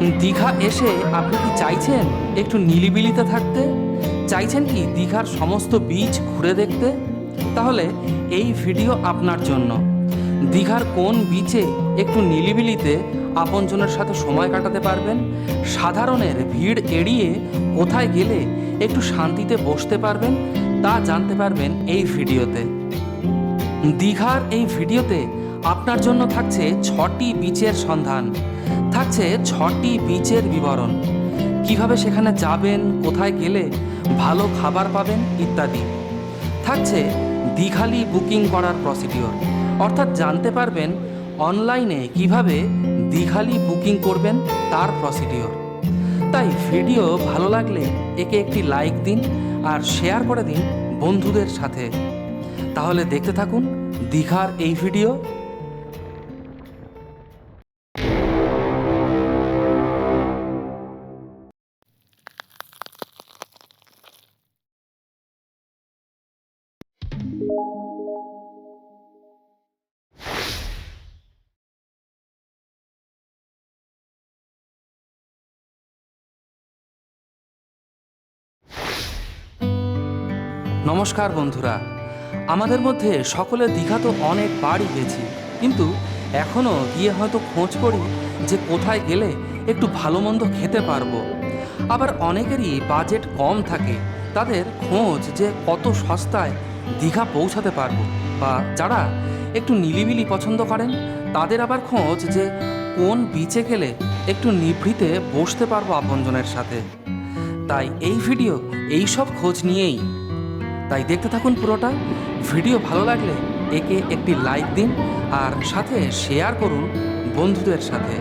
দীঘা এসে আপনি কি চাইছেন একটু নিলিবিলিতে থাকতে? চাইছেন কি দীঘার সমস্ত বীচ ঘুরে দেখতে? তাহলে এই ভিডিও আপনার জন্য। দীঘার কোন বিচে একটু নিলিবিলিতে আপনজনের সাথে সময় কাটাতে পারবেন? সাধারণের ভিড় এড়িয়ে কোথায় গেলে একটু শান্তিতে বসতে পারবেন, তা জানতে পারবেন এই ভিডিওতে। দীঘার এই ভিডিওতে আপনার জন্য থাকছে ছটি বিচের সন্ধান। থাকছে ছটি বিচের বিবরণ। কীভাবে সেখানে যাবেন, কোথায় গেলে ভালো খাবার পাবেন ইত্যাদি। থাকছে দীঘালি বুকিং করার প্রসিডিওর অর্থাৎ জানতে পারবেন অনলাইনে কীভাবে দীঘালি বুকিং করবেন তার প্রসিডিওর তাই ভিডিও ভালো লাগলে একে একটি লাইক দিন আর শেয়ার করে দিন বন্ধুদের সাথে। তাহলে দেখতে থাকুন দীঘার এই ভিডিও। নমস্কার বন্ধুরা। আমাদের মধ্যে সকলে দীঘা তো অনেক বারই গেছি, কিন্তু এখনও গিয়ে হয়তো খোঁজ করি যে কোথায় গেলে একটু ভালো মন্দ খেতে পারব। আবার অনেকেরই বাজেট কম থাকে, তাদের খোঁজ যে কত সস্তায় দীঘা পৌঁছাতে পারব, বা যারা একটু নিলিবিলি পছন্দ করেন, তাদের আবার খোঁজ যে কোন বিচে গেলে একটু নিভৃতে বসতে পারব আপনজনের সাথে। তাই এই ভিডিও, এই সব খোঁজ নিয়েই তাই দেখতে থাকুন পুরোটা। ভিডিও ভালো লাগলে একে একটি লাইক দিন আর সাথে শেয়ার করুন বন্ধুদের সাথে।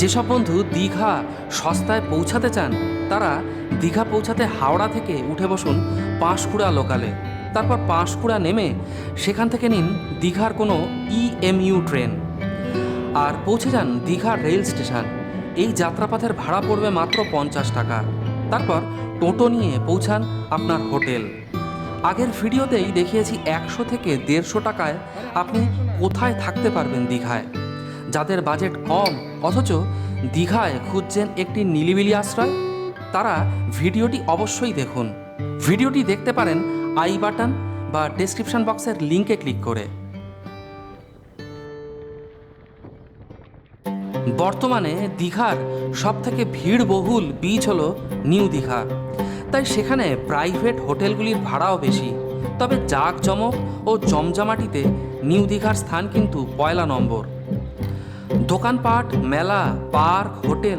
যেসব বন্ধু দীঘা সস্তায় পৌঁছাতে চান, তারা দীঘা পৌঁছাতে হাওড়া থেকে উঠে বসুন পাঁশকুড়া লোকালে তারপর পাঁশকুড়া নেমে সেখান থেকে নিন দীঘার কোনো ইএমইউ ট্রেন আর পৌঁছে যান দীঘার রেল স্টেশন এই যাত্রাপথের ভাড়া পড়বে মাত্র পঞ্চাশ টাকা। তারপর টোটো নিয়ে পৌঁছান আপনার হোটেল। আগের ভিডিওতেই দেখিয়েছি একশো থেকে দেড়শো টাকায় আপনি কোথায় থাকতে পারবেন দীঘায়। যাদের বাজেট কম, অথচ দীঘায় খুঁজছেন একটি নিলিবিলি আশ্রয়, তারা ভিডিওটি অবশ্যই দেখুন। ভিডিওটি দেখতে পারেন আই বাটন বা ডেসক্রিপশন বক্সের লিঙ্কে ক্লিক করে। বর্তমানে দীঘার সবথেকে ভিড়বহুল বিচ হল নিউ দীঘা। তাই সেখানে প্রাইভেট হোটেলগুলির ভাড়াও বেশি। তবে জাঁকজমক ও জমজমাটিতে নিউ দীঘার স্থান কিন্তু পয়লা নম্বর। দোকানপাট, মেলা, পার্ক, হোটেল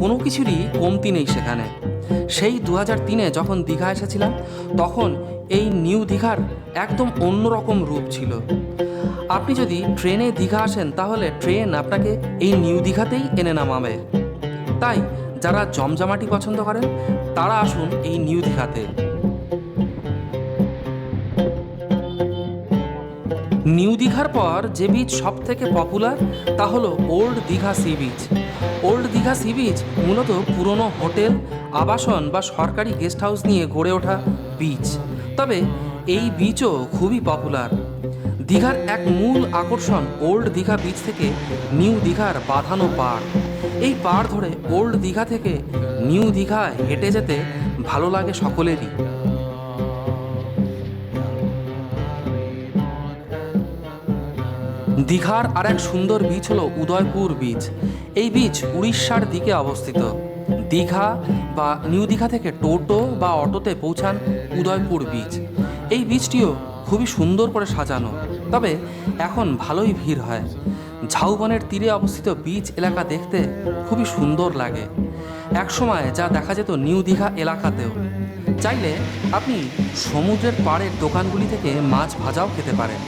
কোনো কিছুরই কমতি নেই সেখানে। সেই দু হাজার তিনে যখন দীঘা এসেছিলাম, তখন এই নিউ দীঘার একদম অন্যরকম রূপ ছিল। আপনি যদি ট্রেনে দীঘা আসেন, তাহলে ট্রেন আপনাকে এই নিউ দীঘাতেই এনে নামাবে। তাই, যারা জমজমাটি পছন্দ করেন, তারা আসুন এই নিউ দীঘাতে। নিউ দীঘার পর যে বিচ সব থেকে পপুলার তা হলো old Digha sea beach old Digha sea beach মূলত পুরনো হোটেল, আবাসন বা সরকারি গেস্ট হাউস নিয়ে গড়ে ওঠা বিচ তবে এই বিচও খুবই পপুলার দীঘার এক মূল আকর্ষণ ওল্ড দীঘা বিচ থেকে নিউ দীঘার বাঁধানো পাড়। এই পাড় ধরে ওল্ড দীঘা থেকে নিউ দীঘা হেঁটে যেতে ভালো লাগে সকলেরই। দীঘার আর এক সুন্দর বীচ হলো উদয়পুর বিচ এই বীচ উড়িষ্যার দিকে অবস্থিত। দীঘা বা নিউ দীঘা থেকে টোটো বা অটোতে পৌঁছান উদয়পুর বিচ এই বিচটিও খুবই সুন্দর করে সাজানো। তবে এখন ভালোই ভিড় হয়। ঝাউবনের তীরে অবস্থিত বিচ এলাকা দেখতে খুবই সুন্দর লাগে। একসময় যা দেখা যেত নিউ দীঘা এলাকাতেও। চাইলে আপনি সমুদ্রের পাড়ের দোকানগুলি থেকে মাছ ভাজাও খেতে পারেন।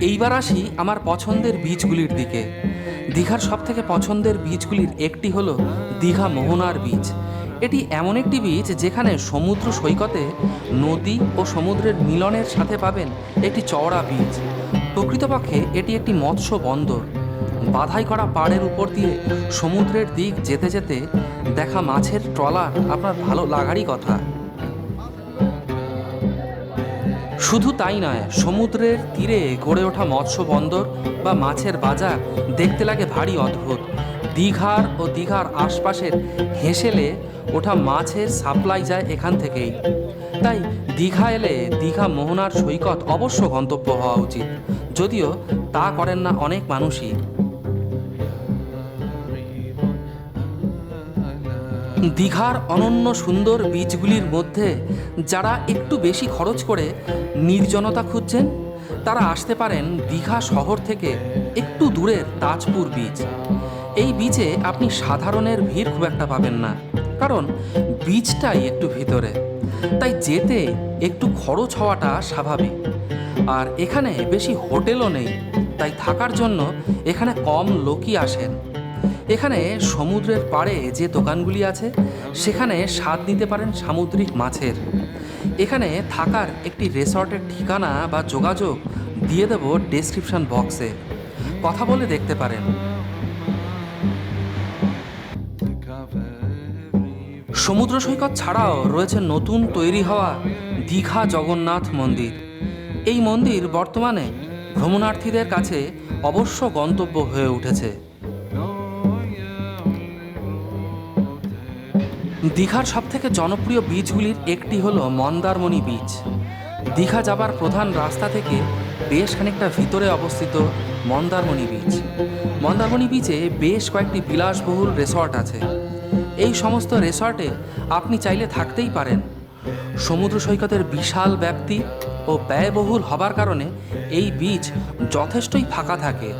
এইবার আসি আমার পছন্দের বীজগুলির দিকে। দীঘার সব থেকে পছন্দের বীজগুলির একটি হলো দীঘা মোহনার বীজ এটি এমন একটি বীচ যেখানে সমুদ্র সৈকতে নদী ও সমুদ্রের মিলনের সাথে পাবেন একটি চওড়া বীচ প্রকৃতপক্ষে এটি একটি মৎস্য বন্দর। বাধাই করা পাড়ের উপর দিয়ে সমুদ্রের দিক যেতে যেতে দেখা মাছের ট্রলার আপনার ভালো লাগারই কথা। শুধু তাই নয়, সমুদ্রের তীরে গড়ে ওঠা মৎস্য বন্দর বা মাছের বাজার দেখতে লাগে ভারী অদ্ভুত। দীঘার ও দীঘার আশপাশের হেসেলে ওঠা মাছের সাপ্লাই যায় এখান থেকেই। তাই দীঘা এলে দীঘা মোহনার সৈকত অবশ্য গন্তব্য হওয়া উচিত। যদিও তা করেন না অনেক মানুষই। দীঘার অনন্য সুন্দর বীচগুলির মধ্যে যারা একটু বেশি খরচ করে নির্জনতা খুঁজছেন, তারা আসতে পারেন দীঘা শহর থেকে একটু দূরের তাজপুর বীচ। এই বীচে আপনি সাধারণের ভিড় খুব একটা পাবেন না। কারণ বীচটাই একটু ভিতরে। তাই যেতে একটু খরচ হওয়াটা স্বাভাবিক। আর এখানে বেশি হোটেলও নেই। তাই থাকার জন্য এখানে কম লোকই আসেন। এখানে সমুদ্রের পাড়ে যে দোকানগুলি আছে, সেখানে স্বাদ নিতে পারেন সামুদ্রিক মাছের। এখানে থাকার একটি রেসর্টের ঠিকানা বা যোগাযোগ দিয়ে দেব ডেসক্রিপশন বক্সে। কথা বলে দেখতে পারেন। সমুদ্র সৈকত ছাড়াও রয়েছে নতুন তৈরি হওয়া দীঘা জগন্নাথ মন্দির। এই মন্দির বর্তমানে ভ্রমণার্থীদের কাছে অবশ্য গন্তব্য হয়ে উঠেছে। দীঘার সবথেকে জনপ্রিয় বীচগুলির একটি হলো মন্দারমণি বীচ। দীঘা যাবার প্রধান রাস্তা থেকে বেশ খানিকটা ভিতরে অবস্থিত মন্দারমণি বীচ। মন্দারমণি বীচে বেশ কয়েকটি বিলাসবহুল রেসর্ট আছে। এই সমস্ত রেসর্টে আপনি চাইলে থাকতেই পারেন। সমুদ্র সৈকতের বিশাল ব্যাপ্তি ও ব্যয়বহুল হবার কারণে এই বীচ যথেষ্টই ফাঁকা থাকে।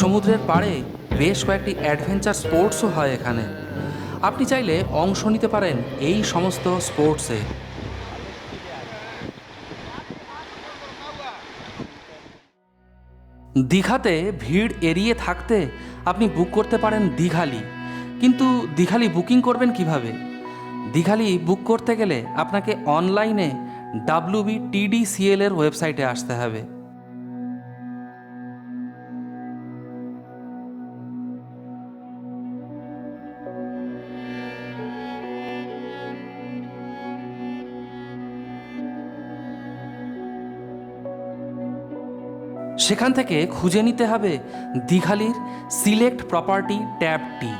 সমুদ্রের পাড়ে বেশ কয়েকটি অ্যাডভেঞ্চার স্পোর্টসও হয় এখানে। আপনি চাইলে অংশ নিতে পারেন এই সমস্ত স্পোর্টসে দীঘাতে ভিড় এড়িয়ে থাকতে আপনি বুক করতে পারেন দীঘালি। কিন্তু দীঘালি বুকিং করবেন কীভাবে? দীঘালি বুক করতে গেলে আপনাকে অনলাইনে ডাব্লিউবি টিডিসিএল এর ওয়েবসাইটে আসতে হবে। সেখান থেকে খুঁজে নিতে হবে দীঘালির সিলেক্ট প্রপার্টি ট্যাবটি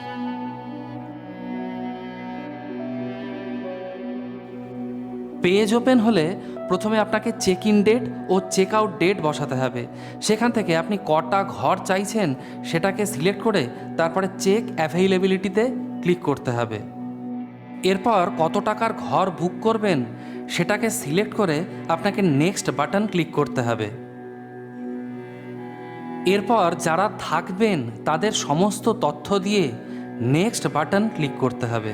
পেজ ওপেন হলে প্রথমে আপনাকে চেক ইন ডেট ও চেক আউট ডেট বসাতে হবে। সেখান থেকে আপনি কটা ঘর চাইছেন সেটাকে সিলেক্ট করে তারপরে চেক অ্যাভেইলেবিলিটিতে ক্লিক করতে হবে। এরপর কত টাকার ঘর বুক করবেন সেটাকে সিলেক্ট করে আপনাকে নেক্সট বাটন ক্লিক করতে হবে। এরপর যারা থাকবেন তাদের সমস্ত তথ্য দিয়ে নেক্সট বাটন ক্লিক করতে হবে।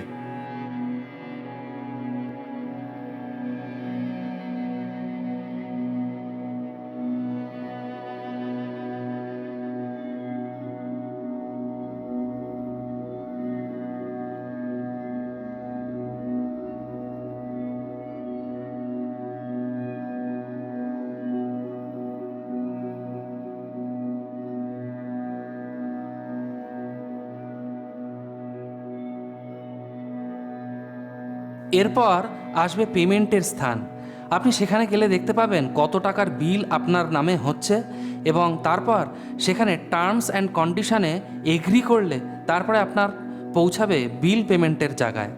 এরপর আসবে পেমেন্টের স্থান। আপনি সেখানে গেলে দেখতে পাবেন কত টাকার বিল আপনার নামে হচ্ছে এবং তারপর সেখানে টার্মস অ্যান্ড কন্ডিশনে এগ্রি করলে তারপরে আপনার পৌঁছাবে বিল পেমেন্টের জায়গায়।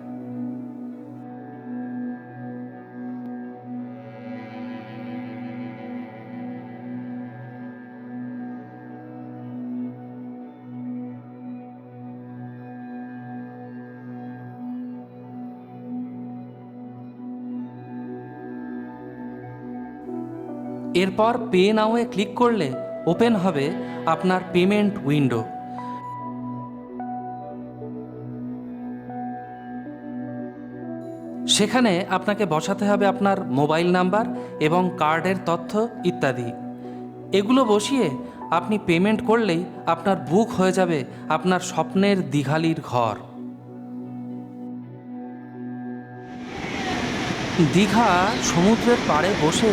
এরপর পে নাওয়ে ক্লিক করলে ওপেন হবে আপনার পেমেন্ট উইন্ডো। সেখানে আপনাকে বসাতে হবে আপনার মোবাইল নাম্বার এবং কার্ডের তথ্য ইত্যাদি। এগুলো বসিয়ে আপনি পেমেন্ট করলেই আপনার বুক হয়ে যাবে আপনার স্বপ্নের দিঘালির ঘর। দীঘা সমুদ্রের পাড়ে বসে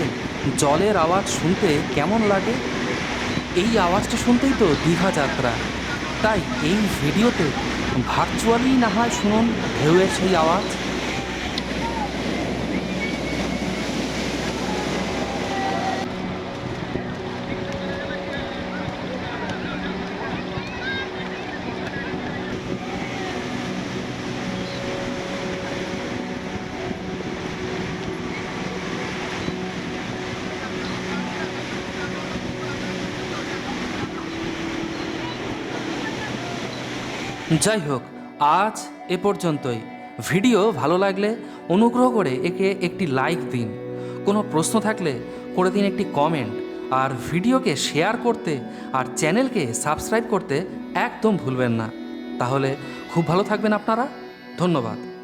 জলের আওয়াজ শুনতে কেমন লাগে? এই আওয়াজটা শুনতেই তো দীঘা যাত্রা। তাই এই ভিডিওতে ভার্চুয়ালি না হয় শুনুন ঢেউয়ের সেই আওয়াজ। যাই হোক, আজ এ পর্যন্তই। ভিডিও ভালো লাগলে অনুগ্রহ করে একে একটি লাইক দিন। কোনো প্রশ্ন থাকলে করে দিন একটি কমেন্ট। আর ভিডিওকে শেয়ার করতে আর চ্যানেলকে সাবস্ক্রাইব করতে একদম ভুলবেন না। তাহলে খুব ভালো থাকবেন আপনারা। ধন্যবাদ।